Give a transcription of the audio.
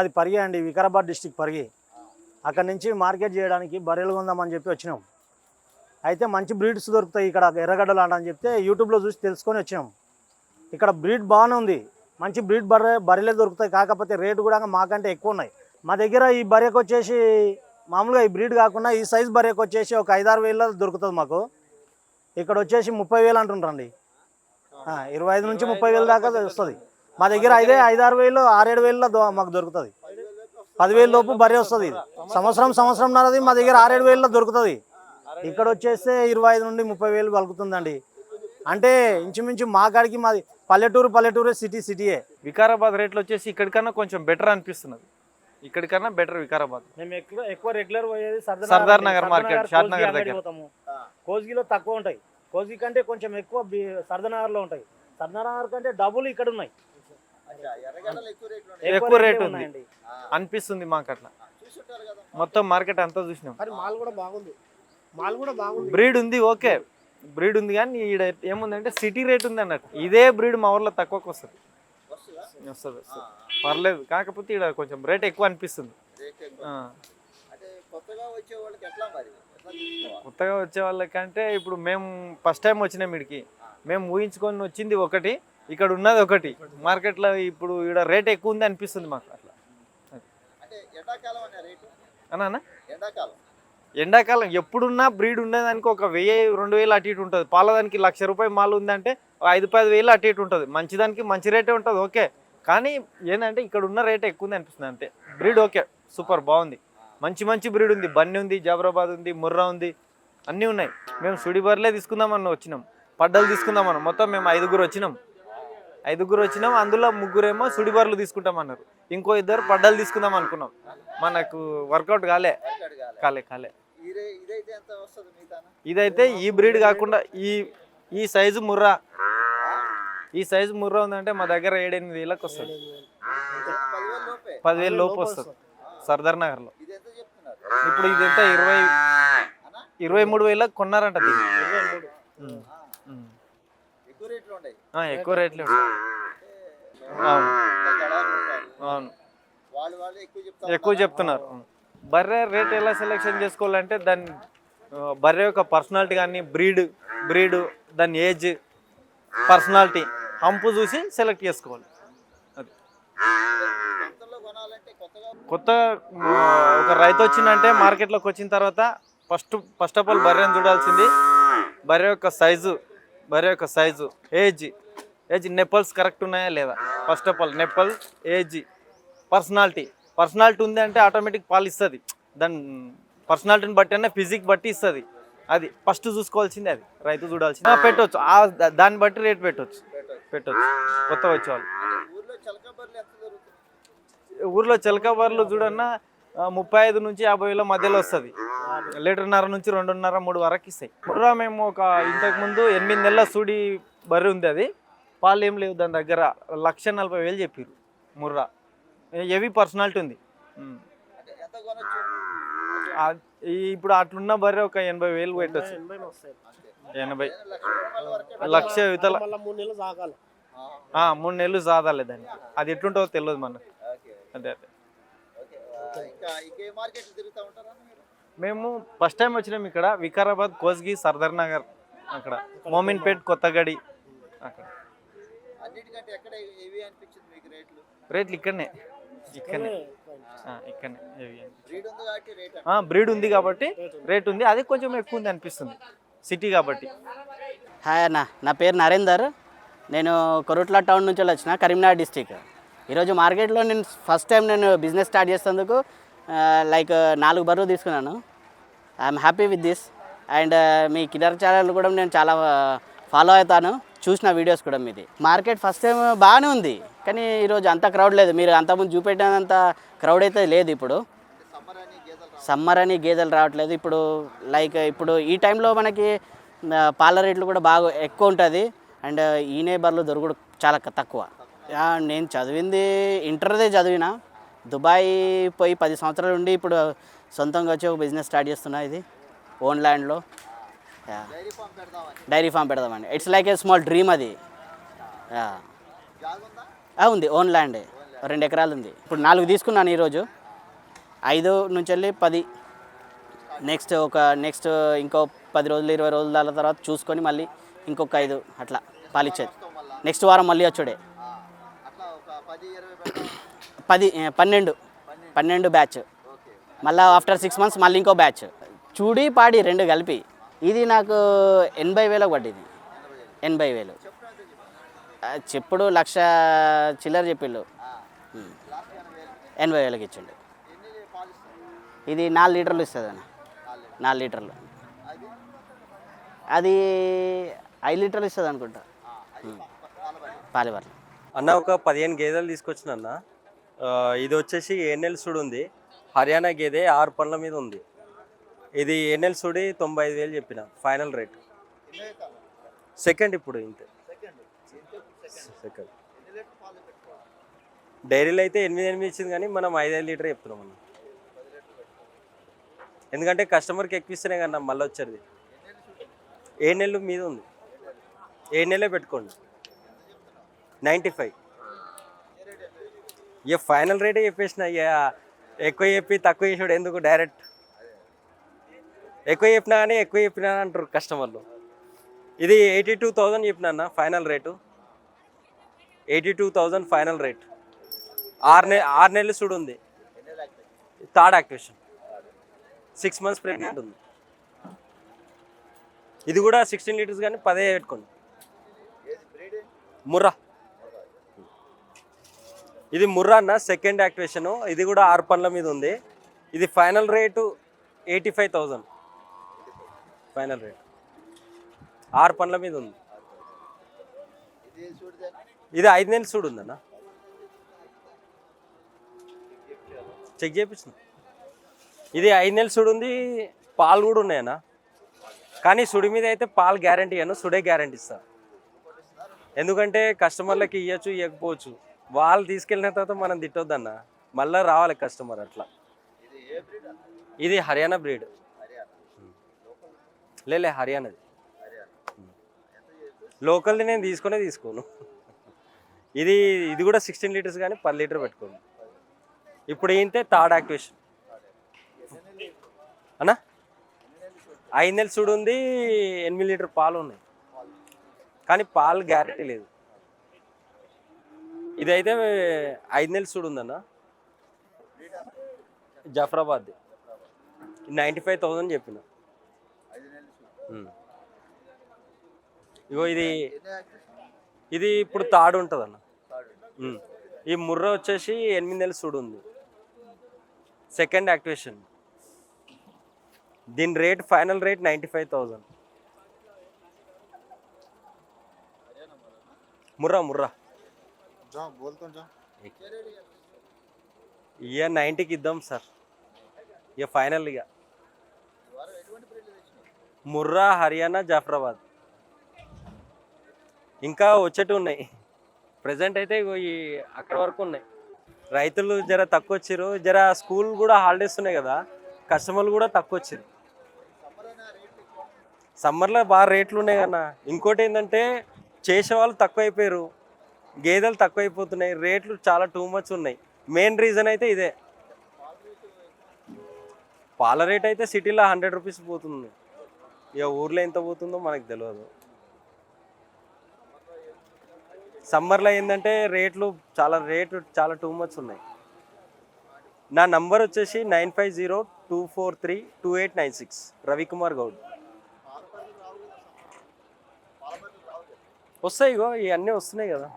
మాది పరిగి అండి వికారాబాద్ డిస్టిక్ పరిగి. అక్కడ నుంచి మార్కెట్ చేయడానికి బర్రెలు కొందామని చెప్పి వచ్చినాం. అయితే మంచి బ్రీడ్స్ దొరుకుతాయి ఇక్కడ ఎర్రగడ్డలు ఆట అని చెప్తే యూట్యూబ్లో చూసి తెలుసుకొని వచ్చినాం. ఇక్కడ బ్రీడ్ బాగానే ఉంది. మంచి బ్రీడ్ బర్రె బర్రెలే దొరుకుతాయి. కాకపోతే రేటు కూడా మాకంటే ఎక్కువ ఉన్నాయి. మా దగ్గర ఈ బర్రెకి వచ్చేసి మామూలుగా ఈ బ్రీడ్ కాకుండా ఈ సైజ్ బర్రెకి వచ్చేసి ఒక ఐదారు వేలలో దొరుకుతుంది మాకు. ఇక్కడ వచ్చేసి ముప్పై వేలు అంటుంటారండి ఇరవై ఐదు నుంచి ముప్పై వేల దాకా వస్తుంది. మా దగ్గర ఐదే ఐదారు వేలు ఆరేడు వేలలో మాకు దొరుకుతుంది. పదివేలు లోపు బర్రె వస్తుంది. సంవత్సరం సంవత్సరం నరది మా దగ్గర ఆరేడు వేలలో దొరుకుతుంది. ఇక్కడ వచ్చేస్తే ఇరవై ఐదు నుండి ముప్పై వేలు పలుకుతుందండి. అంటే ఇంచుమించు మా కాడికి మాది పల్లెటూరు పల్లెటూరే సిటీ సిటీయే. వికారాబాద్ రేట్లు వచ్చేసి ఇక్కడికన్నా కొంచెం బెటర్ అనిపిస్తున్నది. ఇక్కడికన్నా బెటర్ వికారాబాద్. మేము ఎక్కువ ఎక్కువ రెగ్యులర్ పోయేది సర్దార్ నగర్ మార్కెట్, షాద్ నగర్ దగ్గర. పోతాము. కోజ్గిలో తక్కువ ఉంటాయి. కోజ్గి కంటే కొంచెం ఎక్కువ బి- సర్దార్ నగర్లో ఉంటాయి. సర్దార్ నగర్ కంటే డబుల్ ఇక్కడ ఉన్నాయి. ఎక్కువ రేట్ ఉంది. అనిపిస్తుంది మాకు అట్లా. మొత్తం మార్కెట్ అంతా చూసినాం. మాల్ కూడా బాగుంది. మాల్ కూడా బాగుంది. బ్రీడ్ ఉంది ఓకే. బ్రీడ్ ఉంది కానీ ఈడ ఏముందంటే సిటీ రేట్ ఉంది అన్నట్టు. ఇదే బ్రీడ్ మా ఊర్లో తక్కువకి వస్తుంది. వస్తుంది? వస్తుంది పర్లేదు. కాకపోతే ఇక్కడ కొంచెం రేట్ ఎక్కువ అనిపిస్తుంది. కొత్తగా వచ్చే వాళ్ళకంటే ఇప్పుడు మేము ఫస్ట్ టైం వచ్చినాం ఇక్కడికి మేము ఊహించుకొని వచ్చింది ఒకటి. ఇక్కడ ఉన్నది ఒకటి. మార్కెట్లో ఇప్పుడు ఇక్కడ రేట్ ఎక్కువ ఉంది అనిపిస్తుంది మాకు అట్లా. అన్నా అన్న? ఎండాకాలం. ఎండాకాలం ఎప్పుడున్నా బ్రీడ్ ఉండేదానికి ఒక వెయ్యి రెండు వేలు అటు ఇటు ఉంటుంది. పాలదానికి లక్ష రూపాయలు మాలు ఉందంటే ఐదు పది వేలు అటు ఇటు ఉంటుంది. మంచిదానికి మంచి రేటే ఉంటుంది ఓకే. కానీ ఏంటంటే ఇక్కడ ఉన్న రేట్ ఎక్కువ ఉంది అనిపిస్తుంది అంతే. Breed okay. సూపర్ బాగుంది. మంచి మంచి బ్రీడ్ ఉంది. బన్నీ ఉంది జాబరాబాద్ ఉంది ముర్రా ఉంది. అన్నీ ఉన్నాయి. మేము సుడిబర్లే తీసుకుందామని వచ్చినాం. పడ్డలు తీసుకుందామని మొత్తం మేము ఐదుగురు వచ్చినాం. ఐదుగురు వచ్చినాం అందులో ముగ్గురేమో సుడిబర్లు తీసుకుంటామన్నారు ఇంకో ఇద్దరు పడ్డలు తీసుకుందాం అనుకున్నాం. మనకు వర్కౌట్ కాలే. కాలే కాలే. కాలే ఇదే ఇదైతే ఇదైతే ఈ బ్రీడ్ కాకుండా ఈ ఈ సైజు ముర్రా. ఈ సైజు ముర్రా ఉందంటే మా దగ్గర ఏడెనిమిది వేలకు వస్తుంది. పదివేల లోపే? వస్తుంది. సర్దార్ నగర్లో. ఇప్పుడు ఇది ఎంత ఇరవై ఇరవై మూడు వేలకు కొన్నారంట దీన్ని. ఎక్కువ రేట్లు. అవును. ఎక్కువ చెప్తున్నారు. బర్రె రేట్ ఎలా సెలెక్షన్ చేసుకోవాలంటే దాని బర్రె యొక్క పర్సనాలిటీ కానీ బ్రీడ్ బ్రీడ్ దాని ఏజ్ పర్సనాలిటీ హంపు చూసి సెలెక్ట్ చేసుకోవాలి. అది. కొత్త ఒక రైతు వచ్చిందంటే మార్కెట్లోకి వచ్చిన తర్వాత ఫస్ట్ ఫస్ట్ ఆఫ్ ఆల్ బర్రెని చూడాల్సింది. బర్రె యొక్క సైజు బర్రె యొక్క size. Age age nipples correct ఉన్నాయా లేదా? First of all nipple age personality personality ఉంది అంటే ఆటోమేటిక్ పాలు ఇస్తుంది దాని పర్సనాలిటీని బట్టి అనే ఫిజిక్ బట్టి ఇస్తుంది. అది ఫస్ట్ చూసుకోవాల్సింది అది. రైతు చూడాల్సింది. దా- దాన్ని బట్టి రేట్ పెట్టొచ్చు. పెట్టొచ్చు. కొత్త వచ్చేవాళ్ళు. ఊర్లో చలక బర్రెలు ఎంత దొరుకుతుంది ఊర్లో చిలక బర్రెలు చూడన్నా ముప్పై ఐదు నుంచి యాభై వేల మధ్యలో వస్తుంది. లీటర్న్నర నుంచి రెండున్నర మూడు వరకు ఇస్తాయి. ముర్రా మేము ఒక ఇంతకు ముందు ఎనిమిది నెలల సూడి బర్రె ఉంది అది. పాలు ఏం లేవు దాని దగ్గర. లక్ష నలభై వేలు చెప్పారు ముర్రా. హెవీ పర్సనాలిటీ ఉంది. ఇప్పుడు అట్లున్న బర్రె ఒక ఎనభై వేలు పెట్టచ్చు. ఎనభై లక్ష ఇతల మూడు నెలలు సాగాలి దాన్ని సాదాలి అది ఎట్లుంటుందో తెలియదు మనకు. అదే అదే. మేము ఫస్ట్ టైం వచ్చినాం ఇక్కడ వికారాబాద్ కోస్గి సర్దార్ నగర్ అక్కడ. మోమిన్పేట్ కొత్తగడి అక్కడ. రేట్లు? రేట్లు ఇక్కడనే. ఇక్కడనే. ఆ, ఇక్కడనే ఏవి అని. బ్రీడ్ ఉంది కాబట్టి రేట్ ఆ, బ్రీడ్ ఉంది కాబట్టి రేట్ ఉంది. అది కొంచెం ఎక్కువ ఉంది అనిపిస్తుంది. సిటీ కాబట్టి. హాయ్ అన్న. నా పేరు నరేందర్. నేను కొరుట్ల టౌన్ నుంచి వచ్చిన కరీంనగర్ డిస్టిక్. ఈరోజు మార్కెట్లో నేను ఫస్ట్ టైం నేను బిజినెస్ స్టార్ట్ చేసేందుకు లైక్ నాలుగు బర్రెలు తీసుకున్నాను. I'm happy with this and me Kinnaur channel కూడా నేను చాలా ఫాలో అవుతాను. చూసిన వీడియోస్ కూడా మీది. మార్కెట్ ఫస్ట్ టైం బాగానే ఉంది. కానీ ఈరోజు అంత క్రౌడ్ లేదు. మీరు అంతకుముందు చూపెట్టినంత క్రౌడ్ అయితే లేదు ఇప్పుడు. సమ్మర్ అని గేదెలు రావట్లేదు. ఇప్పుడు లైక్ ఇప్పుడు ఈ టైంలో మనకి పాల రేట్లు కూడా బాగా ఎక్కువ ఉంటుంది. అండ్ ఈనే బర్రెలు దొరకడం చాలా తక్కువ. నేను చదివింది ఇంటర్దే చదివిన. దుబాయ్ పోయి పది సంవత్సరాలు ఉండి ఇప్పుడు సొంతంగా వచ్చి ఒక బిజినెస్ స్టార్ట్ చేస్తున్నా ఇది ఓన్ ల్యాండ్లో. Dairy farm పెడదామండి it's like a small dream అది. ఉంది ఓన్ ల్యాండ్. రెండు ఎకరాలు ఉంది. ఇప్పుడు నాలుగు తీసుకున్నాను ఈరోజు. ఐదు నుంచి వెళ్ళి పది. నెక్స్ట్ ఒక నెక్స్ట్ ఇంకో పది రోజులు ఇరవై రోజుల దాని తర్వాత చూసుకొని మళ్ళీ ఇంకొక ఐదు అట్లా పాలిచ్చేది. నెక్స్ట్ వారం మళ్ళీ వచ్చుడే. పది పన్నెండు. పన్నెండు. బ్యాచ్. మళ్ళీ ఆఫ్టర్ సిక్స్ మంత్స్ మళ్ళీ ఇంకో బ్యాచ్. చూడి పాడి రెండు కలిపి. ఇది నాకు ఎనభై వేలకు పడ్డది. ఎనభై వేలు. చెప్పుడు లక్ష చిల్లర చెప్పిండు. ఉమ్. ఎనభై వేలకు ఇచ్చిండు. ఇది నాలుగు లీటర్లు ఇస్తుంది అన్న. నాలుగు లీటర్లు. అది? ఐదు లీటర్లు ఇస్తుంది అనుకుంటా. పాలివర్లు అన్న ఒక పదిహేను గేదెలు తీసుకొచ్చిన అన్న. ఇది వచ్చేసి ఏనెల్ సుడు ఉంది. హర్యానా గేదె ఆరు పనుల మీద ఉంది. ఇది ఏఎన్ఎల్ సుడి తొంభై ఐదు వేలు చెప్పిన ఫైనల్ రేట్. సెకండ్ ఇప్పుడు ఇంతే. సెకండ్. డైరీలో అయితే ఎనిమిది ఎనిమిది ఇచ్చింది కానీ మనం ఐదైదు లీటర్ చెప్తున్నాం అన్న. ఎందుకంటే కస్టమర్కి ఎక్కువ ఇస్తేనే కన్నా మళ్ళీ వచ్చేది. ఏ నెలలు మీద ఉంది. ఏ నెలే పెట్టుకోండి. Ninety five. ఇక ఫైనల్ రేటే చెప్పేసిన ఇక ఎక్కువ చెప్పి తక్కువ చేసాడు ఎందుకు డైరెక్ట్? ఎక్కువ చెప్పినా కానీ ఎక్కువ చెప్పినా అంటారు కస్టమర్లు. ఇది ఎయిటీ టూ థౌజండ్ చెప్పినా final rate. Eighty two thousand final rate. ఆరు నె ఆరు నెలలు చూడు ఉంది. Third activation. Six months pregnant ఉంది. ఇది కూడా సిక్స్టీన్ లీటర్స్ కానీ పదే పెట్టుకోండి. ముర్రా. ఇది ముర్రా అన్న సెకండ్ యాక్టివేషన్ ఇది కూడా ఆరు పనుల మీద ఉంది. ఇది final rate eighty five thousand final rate ఆరు పనుల మీద ఉంది. ఇది ఐదు నెలలు చూడు ఉందన్న. చెక్ చేయించిన ఇది ఐదు నెలలు సుడి ఉంది. పాలు కూడా ఉన్నాయన్న. కానీ సుడి మీద అయితే పాలు గ్యారంటీ అను సుడే గ్యారంటీ ఇస్తా. ఎందుకంటే కస్టమర్లకి ఇవ్వచ్చు ఇవ్వకపోవచ్చు వాళ్ళు తీసుకెళ్ళిన తర్వాత మనం తిట్టొద్దన్న. మళ్ళీ రావాలి కస్టమర్ అట్లా. ఇది హర్యానా బ్రీడ్ లేలే హర్యానాది. లోకల్ది నేను తీసుకునే తీసుకోను. ఇది ఇది కూడా సిక్స్టీన్ లీటర్స్ కానీ పది లీటర్ పెట్టుకోండి ఇప్పుడు ఏంటే థర్డ్ యాక్టివేషన్. అన్నా? ఐదు నెలలు చూడు ఉంది ఎనిమిది లీటర్ పాలు ఉన్నాయి. కానీ పాలు గ్యారంటీ లేదు. ఇదైతే ఐదు నెలలు చూడుందన్న. జఫరాబాద్. నైంటీ ఫైవ్ థౌజండ్ చెప్పిన. ఇగో ఇది ఇది ఇప్పుడు తాడు ఉంటుంది అన్న ఈ ముర్ర వచ్చేసి ఎనిమిది నెలలు సుడు ఉంది సెకండ్ యాక్టివేషన్. దీని rate final rate ninety five thousand Murrah Murrah. जा बोल तो जा ఇక నైంటీకి ఇద్దాం సార్ ఇక ఫైనల్ ఇక వారం ఎటువంటి బ్రీడ్ తెచ్చినావు ముర్రా హర్యానా జాఫరాబాద్ ఇంకా వచ్చేటి ఉన్నాయి ప్రజెంట్ అయితే ఇగో ఈ అక్కడ వరకు ఉన్నాయి రైతులు జర తక్కువ వచ్చారు జర స్కూల్ కూడా హాలిడేస్ ఉన్నాయి కదా కస్టమర్లు కూడా తక్కువ వచ్చారు సమ్మర్లో బాగా రేట్లు ఉన్నాయి కన్నా ఇంకోటి ఏంటంటే చేసే వాళ్ళు తక్కువ అయిపోయారు గేదెలు తక్కువైపోతున్నాయి రేట్లు చాలా టూ మచ్ ఉన్నాయి. మెయిన్ రీజన్ అయితే ఇదే. పాల రేట్ అయితే సిటీలో హండ్రెడ్ రూపీస్ పోతుంది. ఇక ఊర్లో ఎంత పోతుందో మనకు తెలియదు సమ్మర్లో ఏంటంటే రేట్లు చాలా రేట్లు చాలా టూ మచ్ ఉన్నాయి. నా నంబర్ వచ్చేసి nine five zero two four three two eight nine six Ravikumar Goud. వస్తాయి ఇగో ఇవన్నీ వస్తున్నాయి కదా.